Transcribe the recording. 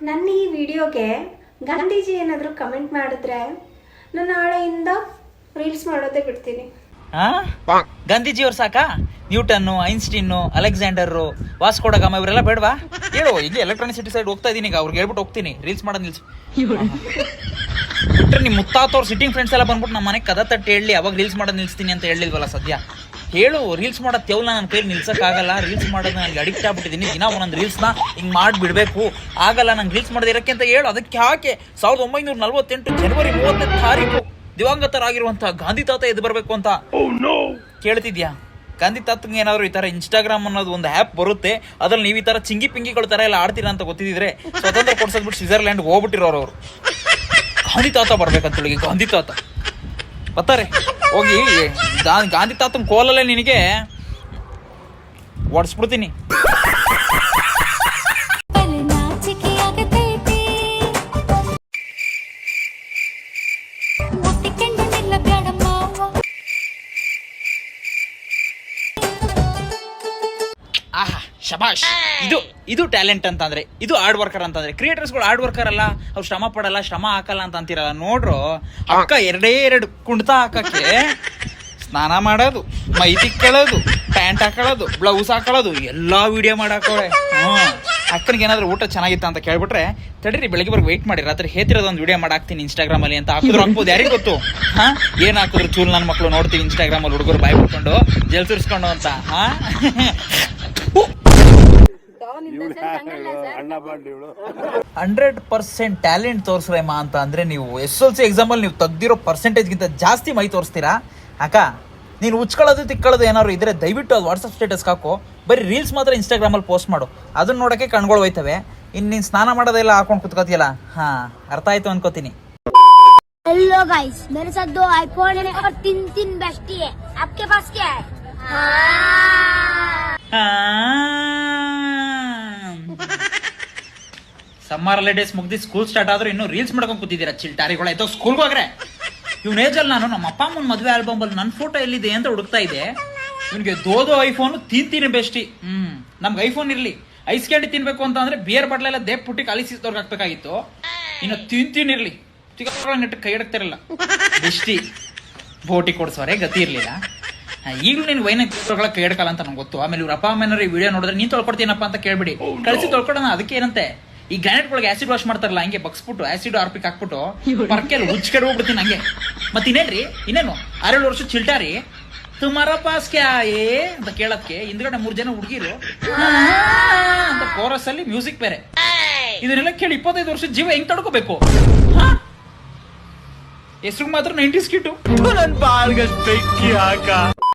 ನನ್ನ ಈ ವಿಡಿಯೋಗೆ ಗಾಂಧೀಜಿ ಏನಾದರೂ ಕಮೆಂಟ್ ಮಾಡಿದ್ರೆ ನಾನು ನಾಳೆಯಿಂದ ರೀಲ್ಸ್ ಮಾಡೋದೇ ಬಿಡ್ತೀನಿ. ಆ? ಗಾಂಧೀಜಿಯವ್ರು ಸಾಕಾ? ನ್ಯೂಟನ್ನು ಐನ್ಸ್ಟೀನು ಅಲೆಕ್ಸಾಂಡರ್ ವಾಸ್ಕೋಡಗಾಮ ಇವರೆಲ್ಲ ಬೇಡವಾ? ಹೇಳು, ಇಲ್ಲಿ ಎಲೆಕ್ಟ್ರಾನಿಸಿಟಿ ಸೈಡ್ ಹೋಗ್ತಾ ಇದೀನಿ ಈಗ, ಅವ್ರಿಗೆ ಹೇಳ್ಬಿಟ್ಟು ಹೋಗ್ತೀನಿ. ರೀಲ್ಸ್ ಮಾಡೋದು ನಿಲ್ಸ್. ಬಿಟ್ರೆ ನಿಮ್ಮ ಮುತ್ತಾತವ್ರು ಸಿಟ್ಟಿಂಗ್ ಫ್ರೆಂಡ್ಸ್ ಎಲ್ಲ ಬಂದ್ಬಿಟ್ಟು ನಮ್ಮ ಮನೆಗೆ ಕದ ತಟ್ಟಿ ಹೇಳಿ, ಅವಾಗ ರೀಲ್ಸ್ ಮಾಡೋದು ನಿಲ್ಸ್ತೀನಿ ಅಂತ ಹೇಳಿಲ್ವಲ್ಲ ಸದ್ಯ? ಹೇಳು ರೀಲ್ಸ್ ಮಾಡೋ ತೆವಲ್ಲ ನನ್ನ ಕೈಲಿ ನಿಲ್ಸೋಕ್ಕಾಗಲ್ಲ ರೀಲ್ಸ್ ಮಾಡೋದು ನನಗೆ ಅಡಿಕ್ಟ್ ಆಗ್ಬಿಟ್ಟಿದ್ದೀನಿ ದಿನ ಒಂದೊಂದು ರೀಲ್ಸ್ನ ಹಿಂಗೆ ಮಾಡಿಬಿಡಬೇಕು. ಆಗಲ್ಲ, ನಂಗೆ ರೀಲ್ಸ್ ಮಾಡೋದಿರಕ್ಕೆ ಅಂತ ಹೇಳು. ಅದಕ್ಕೆ ಯಾಕೆ ಸಾವಿರದ ಒಂಬೈನೂರ ನಲ್ವತ್ತೆಂಟು ಜನವರಿ ಮೂವತ್ತನೇ ತಾರೀಕು ದಿವಂಗತರಾಗಿರುವಂತಹ ಗಾಂಧಿ ತಾತ ಎದ್ದು ಬರಬೇಕು ಅಂತ ಕೇಳ್ತಿದ್ಯಾ? ಗಾಂಧಿ ತಾತಂಗೆ ಏನಾದ್ರು ಈ ತರ ಇನ್ಸ್ಟಾಗ್ರಾಮ್ ಅನ್ನೋದು ಒಂದು ಆ್ಯಪ್ ಬರುತ್ತೆ. ಅದ್ರಲ್ಲಿ ನೀವು ಈ ತರ ಚಿಂಗಿ ಪಿಂಗಿಗಳ ಥರ ಎಲ್ಲ ಆಡ್ತೀರಾ ಅಂತ ಗೊತ್ತಿದ್ರೆ ಸ್ವತಂತ್ರ ಕೊಡ್ಸೋದ್ಬಿಟ್ಟು ಸ್ವಿಟ್ಜರ್ಲ್ಯಾಂಡ್ ಹೋಗ್ಬಿಟ್ಟಿರೋರು ಅವರು. ಗಾಂಧಿ ತಾತ ಬರ್ಬೇಕಂತ ಹೇಳಿ, ಗಾಂಧಿ ತಾತ. ಬರ್ತಾರೆ ಹೋಗಿ. ಗಾಂಧಿ ತಾತನ ಕೋಲಲ್ಲ ನಿನಗೆ ಒಡಿಸ್ಬಿಡ್ತೀನಿ. ಆಹಾ, ಶಬಾಷ್. ಇದು ಇದು ಟ್ಯಾಲೆಂಟ್ ಅಂತಂದ್ರೆ, ಇದು ಹಾರ್ಡ್ ವರ್ಕರ್ ಅಂತಂದ್ರೆ. ಕ್ರಿಯೇಟರ್ಸ್ಗಳು ಹಾರ್ಡ್ ವರ್ಕರ್ ಅಲ್ಲ, ಅವ್ರು ಶ್ರಮ ಪಡಲ್ಲ, ಶ್ರಮ ಹಾಕಲ್ಲ ಅಂತ ಅಂತೀರಲ್ಲ ನೋಡ್ರು. ಅಕ್ಕ ಎರಡೇ ಎರಡು ಕುಣ್ತಾ ಹಾಕಕ್ಕೆ ಸ್ನಾನ ಮಾಡೋದು ಮೈ ತಿಕ್ಕೊಳ್ಳೋದು ಪ್ಯಾಂಟ್ ಹಾಕೊಳ್ಳೋದು, ಬ್ಲೌಸ್ ಹಾಕೊಳ್ಳೋದು, ಎಲ್ಲ ವಿಡಿಯೋ ಮಾಡಾಕೋಳೆ ಹ್ಞೂ ಅಕ್ಕನಿಗೆ ಏನಾದ್ರು ಊಟ ಚೆನ್ನಾಗಿತ್ತ ಅಂತ ಕೇಳ್ಬಿಟ್ರೆ, ತಡೀರಿ, ಬೆಳಗ್ಗೆ ಬರ್ಗೆ ವೆಯ್ಟ್ ಮಾಡಿ, ರಾತ್ರಿ ಒಂದು ವಿಡಿಯೋ ಮಾಡಾಕ್ತೀನಿ ಇನ್ಸ್ಟಾಗ್ರಾಮ್ ಅಲ್ಲಿ ಅಂತ ಹಾಕಿದ್ರು ಹಾಕ್ಬೋದು. ಯಾರಿಗೆ ಗೊತ್ತು? ಹಾ? ಏನ್ ಹಾಕಿದ್ರು? ಚೂಲ್ ನನ್ನ ಮಕ್ಕಳು ನೋಡ್ತೀವಿ ಇನ್ಸ್ಟಾಗ್ರಾಮ್ ಅಲ್ಲಿ ಹುಡುಗರು ಬಾಯ್ ಬಿಟ್ಕೊಂಡು ಜಲ್ಸಿರ್ಸ್ಕೊಂಡು ಅಂತ. ಹಾ? ಹಂಡ್ರೆಡ್ ಪರ್ಸೆಂಟ್ ಟ್ಯಾಲೆಂಟ್ ತೋರಿಸ್ರೇಮ ಅಂತ ಅಂದ್ರೆ ನೀವು ಎಸ್ ಎಲ್ ಸಿ ಎಕ್ಸಾಮಲ್ಲಿ ನೀವು ತೆಗ್ದಿರೋ ಪರ್ಸೆಂಟೇಜ್ಗಿಂತ ಜಾಸ್ತಿ ಮೈ ತೋರಿಸ್ತೀರಾ? ಅಕ್ಕ ನೀನು ಉಚ್ಕೊಳ್ಳೋದು ತಿಕ್ಕೊಳ್ಳೋದು ಏನಾದ್ರು ಇದ್ರೆ ದಯವಿಟ್ಟು ಅದು ವಾಟ್ಸಪ್ ಸ್ಟೇಟಸ್ಗೆ ಹಾಕು ಬರೀ ರೀಲ್ಸ್ ಮಾತ್ರ ಇನ್ಸ್ಟಾಗ್ರಾಮಲ್ಲಿ ಪೋಸ್ಟ್ ಮಾಡು ಅದನ್ನ ನೋಡೋಕ್ಕೆ ಕಣ್ಗಳು ಹೋಯ್ತವೆ ಇನ್ನು ನೀನು ಸ್ನಾನ ಮಾಡೋದೆಲ್ಲ ಹಾಕೊಂಡು ಕುತ್ಕೋತಿಯಲ್ಲ ಹಾಂ ಅರ್ಥ ಆಯ್ತು ಅನ್ಕೋತೀನಿ हेलो गाइस मेरे साथ दो आईफोन है और तीन तीन बेस्टी है आपके पास क्या है ಸಮ್ಮರ್ ಹಾಲಿಡೇಸ್ ಮುಗ್ದಿ ಸ್ಕೂಲ್ ಸ್ಟಾರ್ಟ್ ಆದ್ರೂ ಇನ್ನೂ ರೀಲ್ಸ್ ಮಾಡ್ಕೊಂಡು ಕೂತಿದ್ದೀರಾ ಚಿಲ್ಟಾರಿಗಳು ಆಯ್ತು ಸ್ಕೂಲ್ಗೆ ಹೋಗ್ರೆ ಇವ್ನ ಏಜಲ್ಲಿ ನಾನು ನಮ್ಮ ಅಪ್ಪ ಅಮ್ಮನ ಮದುವೆ ಆಲ್ಬಮ್ ಅಲ್ಲಿ ನನ್ನ ಫೋಟೋ ಎಲ್ಲಿದೆ ಅಂತ ಹುಡುಕ್ತಾ ಇದ್ದೆ. ಇವನಿಗೆ ದೋದೋ ಐಫೋನ್ ತಿಂತೀನಿ ಬೆಸ್ಟಿ ಹ್ಮ್. ನಮ್ಗೆ ಐಫೋನ್ ಇರ್ಲಿ. ಐಸ್ ಕ್ಯಾಂಡಿ ತಿನ್ಬೇಕು ಅಂತ ಅಂದ್ರೆ ಬಿಯರ್ ಬಾಟ್ಲೆಲ್ಲ ದೇಪ್ ಪುಟ್ಟಿ ಕಲಿಸಿದವ್ರಿಗೆ ಹಾಕ್ಬೇಕಾಗಿತ್ತು. ಇನ್ನು ತಿಂತೀನಿ ಇರ್ಲಿ. ಚಿಕ್ಕ ನೆಟ್ಟು ಕೈ ಇಡಕ್ತಿರಲ್ಲ ಬೆಸ್ಟಿ ಬೋಟಿ ಕೊಡ್ಸೋರೆ ಗತಿ ಇರ್ಲಿಲ್ಲ. ಈಗಲೂ ನೀನು ವೈನ ತೊಳ್ಕೊಳಕ್ ಕೈ ಹಿಡ್ಕಲ್ಲ ಅಂತ ನಂಗೆ ಗೊತ್ತು. ಆಮೇಲೆ ಇವ್ರ ಅಪ್ಪ ಅಮ್ಮನವ್ರು ಈ ವಿಡಿಯೋ ನೋಡಿದ್ರೆ ನೀನ್ ತೊಳ್ಕೊಡ್ತೀನಪ್ಪ ಅಂತ ಕೇಳ್ಬಿಡಿ. ಕಳಿಸಿ ತೊಳ್ಕೊಡೋಣ ಅದಕ್ಕೆ ಏನಂತೆ ಈ ಗ್ರಾನೈಟ್ಗಳಿಗೆ ಆಸಿಡ್ ವಾಶ್ ಮಾಡ್ತಾರಲ್ಲ ಹಂಗೆ ಬಗ್ಸ್ಬಿಟ್ಟು ಆಸಿಡ್ ಆರ್ಪಿಕ್ ಹಾಕ್ಬಿಟ್ಟು ಪರ್ಕೆಲ್ ಹುಚ್ಚ ಕಡೆ ಹೋಗ್ಬಿಡ್ತೀನಿ ಹಂಗೆ. ಮತ್ತೆ ಇನ್ನೇನ್ರಿ? ಇನ್ನೇನು? ಆರೇಳು ವರ್ಷ ಚಿಲ್ಟಾರಿ. ತುಮಾರ ಪಾಸ್ ಕ್ಯಾ ಏ ಅಂತ ಕೇಳಕ್ಕೆ ಹಿಂದ್ಗಡೆ ಮೂರ್ ಜನ ಹುಡುಗಿರು. ಅಂತ ಕೋರಸ್ ಅಲ್ಲಿ ಮ್ಯೂಸಿಕ್ ಬೇರೆ. ಇದನ್ನೆಲ್ಲ ಕೇಳಿ ಇಪ್ಪತ್ತೈದು ವರ್ಷ ಜೀವ ಹೆಂಗ್ ತಡ್ಕೋಬೇಕು? ಹೆಸರು ಮಾತ್ರ ನೈಂಟಿ ಸ್ಕಿಟ್ಟು ನನ್ ಬಾಳ್ಗಷ್ಟು ಬೆಂಕಿ ಹಾಕ.